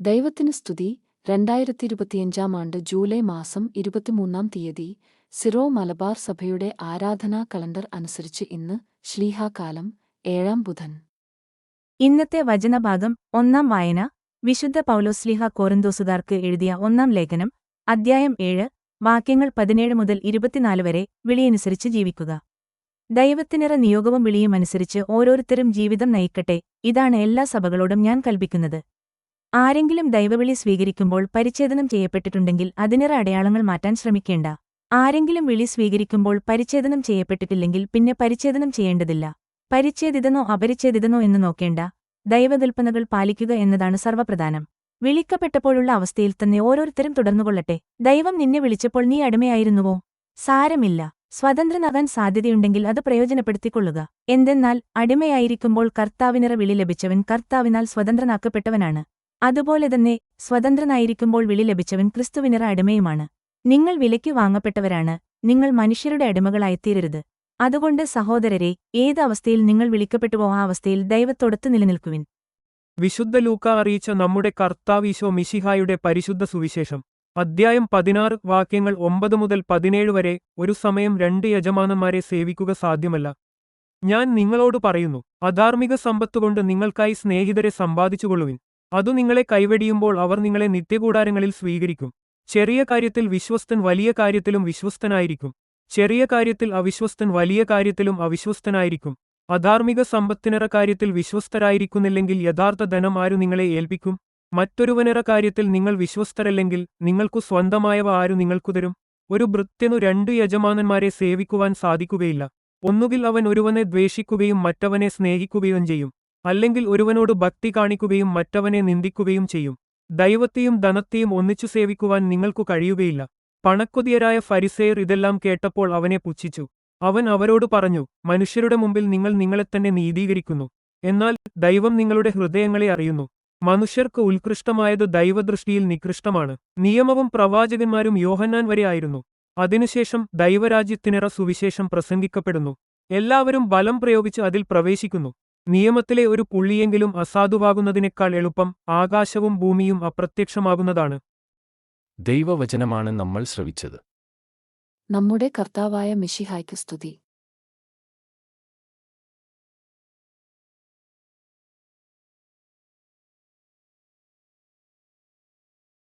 ദൈവത്തിന് സ്തുതി. രണ്ടായിരത്തി ഇരുപത്തിയഞ്ചാം ആണ്ട് ജൂലൈ മാസം ഇരുപത്തിമൂന്നാം തീയതി സിറോ മലബാർ സഭയുടെ ആരാധനാ കലണ്ടർ അനുസരിച്ച് ഇന്ന് ശ്ലീഹാകാലം ഏഴാം ബുധൻ. ഇന്നത്തെ വചനഭാഗം ഒന്നാം വായന. വിശുദ്ധ പൗലോസ്ലിഹ കോറിന്തോസുകാർക്ക് എഴുതിയ ഒന്നാം ലേഖനം അദ്ധ്യായം ഏഴ് വാക്യങ്ങൾ പതിനേഴ് മുതൽ ഇരുപത്തിനാല് വരെ വിളിയനുസരിച്ച് ജീവിക്കുക. ദൈവത്തിനിറ നിയോഗവും വിളിയുമനുസരിച്ച് ഓരോരുത്തരും ജീവിതം നയിക്കട്ടെ. ഇതാണ് എല്ലാ സഭകളോടും ഞാൻ കൽപ്പിക്കുന്നത്. ആരെങ്കിലും ദൈവവിളി സ്വീകരിക്കുമ്പോൾ പരിച്ഛേദനം ചെയ്യപ്പെട്ടിട്ടുണ്ടെങ്കിൽ അതിനിറ അടയാളങ്ങൾ മാറ്റാൻ ശ്രമിക്കേണ്ട. ആരെങ്കിലും വിളി സ്വീകരിക്കുമ്പോൾ പരിച്ഛേദനം ചെയ്യപ്പെട്ടിട്ടില്ലെങ്കിൽ പിന്നെ പരിച്ഛേദനം ചെയ്യേണ്ടതില്ല. പരിച്ഛേദിതനോ അപരിച്ഛേദിതനോ എന്ന് നോക്കേണ്ട. ദൈവകൽപ്പനകൾ പാലിക്കുക എന്നതാണ് സർവപ്രധാനം. വിളിക്കപ്പെട്ടപ്പോഴുള്ള അവസ്ഥയിൽ തന്നെ ഓരോരുത്തരും തുടർന്നുകൊള്ളട്ടെ. ദൈവം നിന്നെ വിളിച്ചപ്പോൾ നീ അടിമയായിരുന്നുവോ? സാരമില്ല. സ്വതന്ത്രനാകാൻ സാധ്യതയുണ്ടെങ്കിൽ അത് പ്രയോജനപ്പെടുത്തിക്കൊള്ളുക. എന്തെന്നാൽ അടിമയായിരിക്കുമ്പോൾ കർത്താവിനിറ വിളി ലഭിച്ചവൻ കർത്താവിനാൽ സ്വതന്ത്രനാക്കപ്പെട്ടവനാണ്. അതുപോലെ തന്നെ സ്വതന്ത്രനായിരിക്കുമ്പോൾ വിളി ലഭിച്ചവൻ ക്രിസ്തുവിനിറ അടിമയുമാണ്. നിങ്ങൾ വിലയ്ക്ക് വാങ്ങപ്പെട്ടവരാണ്. നിങ്ങൾ മനുഷ്യരുടെ അടിമകളായിത്തീരരുത്. അതുകൊണ്ട് സഹോദരരെ ഏത് അവസ്ഥയിൽ നിങ്ങൾ വിളിക്കപ്പെട്ടുവോ ആ അവസ്ഥയിൽ ദൈവത്തൊടുത്ത് നിലനിൽക്കുവിൻ. വിശുദ്ധ ലൂക്ക അറിയിച്ച നമ്മുടെ കർത്താവീശോ മിശിഹായുടെ പരിശുദ്ധ സുവിശേഷം. അദ്ധ്യായം പതിനാറ് വാക്യങ്ങൾ ഒമ്പത് മുതൽ പതിനേഴ് വരെ ഒരു സമയം രണ്ട് യജമാനന്മാരെ സേവിക്കുക സാധ്യമല്ല. ഞാൻ നിങ്ങളോട് പറയുന്നു അധാർമിക സമ്പത്തുകൊണ്ട് നിങ്ങൾക്കായി സ്നേഹിതരെ സമ്പാദിച്ചുകൊള്ളുവിൻ. അതു നിങ്ങളെ കൈവെടിയുമ്പോൾ അവർ നിങ്ങളെ നിത്യകൂടാരങ്ങളിൽ സ്വീകരിക്കും. ചെറിയ കാര്യത്തിൽ വിശ്വസ്തൻ വലിയ കാര്യത്തിലും വിശ്വസ്തനായിരിക്കും. ചെറിയ കാര്യത്തിൽ അവിശ്വസ്തൻ വലിയ കാര്യത്തിലും അവിശ്വസ്തനായിരിക്കും. അധാർമിക സമ്പത്തിനിറ കാര്യത്തിൽ വിശ്വസ്തരായിരിക്കുന്നില്ലെങ്കിൽ യഥാർത്ഥ ധനം ആരു നിങ്ങളെ ഏൽപ്പിക്കും? മറ്റൊരുവനിറ കാര്യത്തിൽ നിങ്ങൾ വിശ്വസ്തരല്ലെങ്കിൽ നിങ്ങൾക്കു സ്വന്തമായവ ആരു നിങ്ങൾക്കു തരും? ഒരു ഭൃത്യനു രണ്ടു യജമാനന്മാരെ സേവിക്കുവാൻ സാധിക്കുകയില്ല. ഒന്നുകിൽ അവൻ ഒരുവനെ ദ്വേഷിക്കുകയും മറ്റവനെ സ്നേഹിക്കുകയും ചെയ്യും. അല്ലെങ്കിൽ ഒരുവനോട് ഭക്തി കാണിക്കുകയും മറ്റവനെ നിന്ദിക്കുകയും ചെയ്യും. ദൈവത്തെയും ധനത്തെയും ഒന്നിച്ചു സേവിക്കുവാൻ നിങ്ങൾക്കു കഴിയുകയില്ല. പണക്കൊതിയരായ ഫരിസേയർ ഇതെല്ലാം കേട്ടപ്പോൾ അവനെ പുച്ഛിച്ചു. അവൻ അവരോട് പറഞ്ഞു മനുഷ്യരുടെ മുമ്പിൽ നിങ്ങൾ നിങ്ങളെ തന്നെ നീതീകരിക്കുന്നു. എന്നാൽ ദൈവം നിങ്ങളുടെ ഹൃദയങ്ങളെ അറിയുന്നു. മനുഷ്യർക്ക് ഉത്കൃഷ്ടമായത് ദൈവദൃഷ്ടിയിൽ നികൃഷ്ടമാണ്. നിയമവും പ്രവാചകന്മാരും യോഹന്നാൻ വരെ ആയിരുന്നു. അതിനുശേഷം ദൈവരാജ്യത്തിനിറ സുവിശേഷം പ്രസംഗിക്കപ്പെടുന്നു. എല്ലാവരും ബലം പ്രയോഗിച്ച് അതിൽ പ്രവേശിക്കുന്നു. നിയമത്തിലെ ഒരു പുള്ളിയെങ്കിലും അസാധുവാകുന്നതിനേക്കാൾ എളുപ്പം ആകാശവും ഭൂമിയും അപ്രത്യക്ഷമാകുന്നതാണ്. ദൈവവചനമാണ് നമ്മൾ ശ്രവിച്ചത്. നമ്മുടെ കർത്താവായ മിഷിഹായ്ക്ക് സ്തുതി.